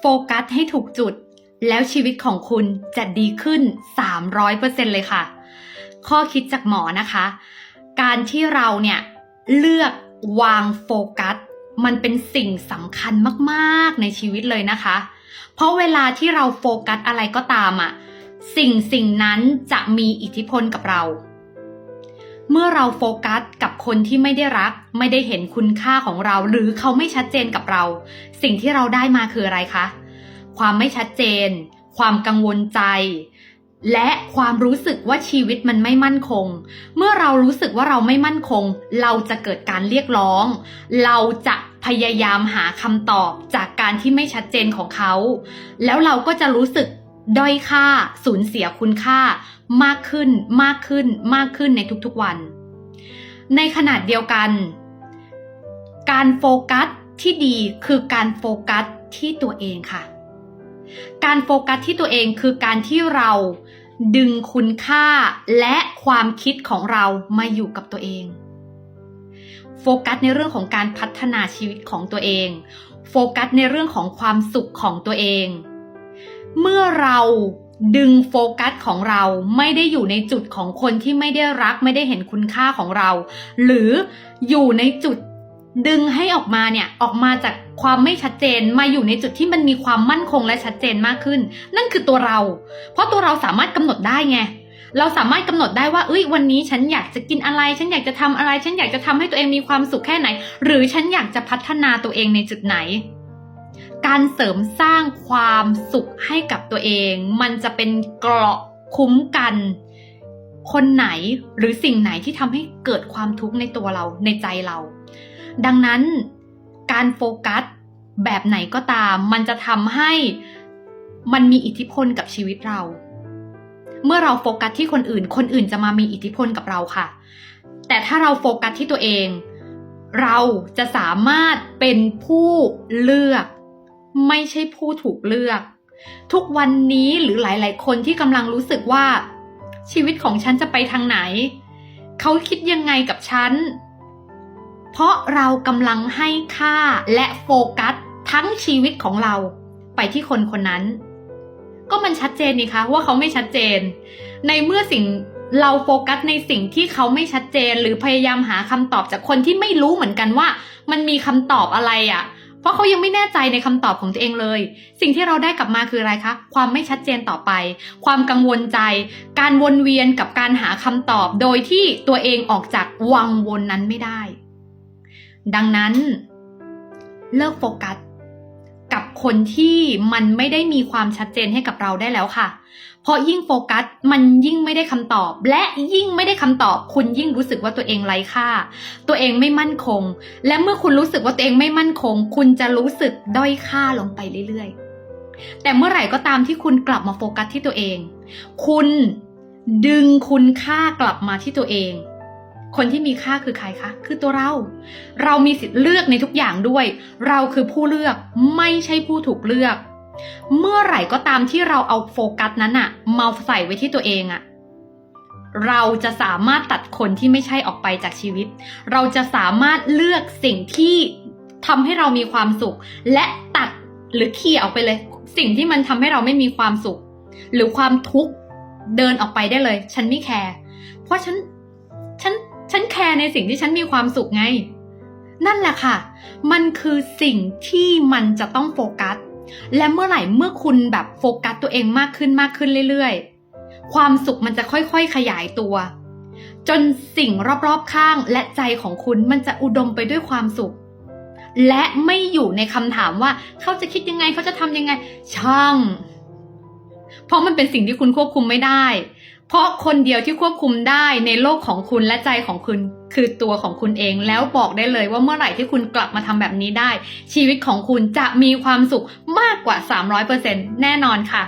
โฟกัสให้ถูกจุด แล้วชีวิตของคุณจะดีขึ้น 300%เลยค่ะ ข้อคิดจากหมอนะคะ การที่เราเนี่ยเลือกวางโฟกัส มันเป็นสิ่งสำคัญมากๆในชีวิตเลยนะคะ เพราะเวลาที่เราโฟกัสอะไรก็ตามอะสิ่งสิ่งนั้นจะมีอิทธิพลกับเรา เมื่อเราโฟกัสกับคนที่ไม่ได้รัก ไม่ได้เห็นคุณค่าของเรา หรือเขาไม่ชัดเจนกับเรา สิ่งที่เราได้มาคืออะไรคะ ความไม่ชัดเจน ความกังวลใจ และความรู้สึกว่าชีวิตมันไม่มั่นคง เมื่อเรารู้สึกว่าเราไม่มั่นคง เราจะเกิดการเรียกร้อง เราจะพยายามหาคำตอบจากการที่ไม่ชัดเจนของเขา แล้วเราก็จะรู้สึกด้อยค่า สูญเสียคุณค่า มากขึ้นมากขึ้นมากขึ้นในทุกๆวัน ในขนาดเดียวกัน การโฟกัสที่ดีคือการโฟกัสที่ตัวเองค่ะ การโฟกัสที่ตัวเองคือการที่เราดึงคุณค่าและความคิดของเรามาอยู่กับตัวเอง โฟกัสในเรื่องของการพัฒนาชีวิตของตัวเอง โฟกัสในเรื่องของความสุขของตัวเอง เมื่อเรา ดึงโฟกัสของเราไม่ได้อยู่ในจุดของคนที่ไม่ได้รักไม่ได้เห็นคุณค่าของเรา หรืออยู่ในจุดดึงให้ออกมาเนี่ยออกมาจากความไม่ชัดเจนมาอยู่ในจุดที่มันมีความมั่นคงและชัดเจนมากขึ้น นั่นคือตัวเรา เพราะตัวเราสามารถกำหนดได้ไงเราสามารถกำหนดได้ว่าเอ้ยวันนี้ฉันอยากจะกินอะไร ฉันอยากจะทำอะไร ฉันอยากจะทำให้ตัวเองมีความสุขแค่ไหน หรือฉันอยากจะพัฒนาตัวเองในจุดไหน การเสริมสร้างความสุขให้กับตัวเอง มันจะเป็นเกราะคุ้มกัน คนไหนหรือสิ่งไหนที่ทำให้เกิดความทุกข์ในตัวเราในใจเรา ดังนั้นการโฟกัสแบบไหนก็ตาม มันจะทำให้มันมีอิทธิพลกับชีวิตเรา เมื่อเราโฟกัสที่คนอื่น คนอื่นจะมามีอิทธิพลกับเราค่ะ แต่ถ้าเราโฟกัสที่ตัวเอง เราจะสามารถเป็นผู้เลือก ไม่ใช่ผู้ถูกเลือก ทุกวันนี้หรือหลาย ๆ คนที่กำลังรู้สึกว่า ชีวิตของฉันจะไปทางไหน เขาคิดยังไงกับฉัน เพราะเรากำลังให้ค่าและโฟกัสทั้งชีวิตของเราไปที่คนคนนั้น ก็มันชัดเจนนี่คะว่าเขาไม่ชัดเจน ในเมื่อสิ่งเราโฟกัสในสิ่งที่เขาไม่ชัดเจน หรือพยายามหาคำตอบจากคนที่ไม่รู้เหมือนกันว่า มันมีคำตอบอะไรอะ่ะ เพราะเขายังไม่แน่ใจในคำตอบของตัวเองเลย สิ่งที่เราได้กลับมาคืออะไรคะ ความไม่ชัดเจนต่อไป ความกังวลใจ การวนเวียนกับการหาคำตอบ โดยที่ตัวเองออกจากวังวนนั้นไม่ได้ ดังนั้น เลิกโฟกัส คนที่มันไม่ได้มีความชัดเจนให้กับเราได้แล้วค่ะ เพราะยิ่งโฟกัสมันยิ่งไม่ได้คำตอบ และยิ่งไม่ได้คำตอบ คุณยิ่งรู้สึกว่าตัวเองไร้ค่า ตัวเองไม่มั่นคง และเมื่อคุณรู้สึกว่าตัวเองไม่มั่นคง คุณจะรู้สึกด้อยค่าลงไปเรื่อยๆ แต่เมื่อไหร่ก็ตามที่คุณกลับมาโฟกัสที่ตัวเอง คุณดึงคุณค่ากลับมาที่ตัวเอง คนที่มีค่าคือใครคะ คือตัวเรา เรามีสิทธิ์เลือกในทุกอย่างด้วย เราคือผู้เลือกไม่ใช่ผู้ถูกเลือก เมื่อไหร่ก็ตามที่เราเอาโฟกัสนั้นอะมาใส่ไว้ที่ตัวเองอะเราจะสามารถตัดคนที่ไม่ใช่ออกไปจากชีวิต เราจะสามารถเลือกสิ่งที่ทำให้เรามีความสุข และตัดหรือเขี่ยออกไปเลย สิ่งที่มันทำให้เราไม่มีความสุข หรือความทุกข์เดินออกไปได้เลย ฉันไม่แคร์เพราะฉันฉัน ฉันแคร์ในสิ่งที่ฉันมีความสุขไง นั่นแหละค่ะ มันคือสิ่งที่มันจะต้องโฟกัส และเมื่อไหร่เมื่อคุณแบบโฟกัสตัวเองมากขึ้นมากขึ้นเรื่อยๆ ความสุขมันจะค่อยๆ ขยายตัว จนสิ่งรอบๆข้างและใจของคุณมันจะอุดมไปด้วยความสุข และไม่อยู่ในคำถามว่าเขาจะคิดยังไงเขาจะทำยังไง ช่าง เพราะมันเป็นสิ่งที่คุณควบคุมไม่ได้ เพราะคนเดียวที่ควบคุมได้ในโลกของคุณและใจของคุณ คือตัวของคุณเองแล้วบอกได้เลยว่าเมื่อไหร่ที่คุณกลับมาทำแบบนี้ได้ ชีวิตของคุณจะมีความสุขมากกว่า 300%แน่นอนค่ะ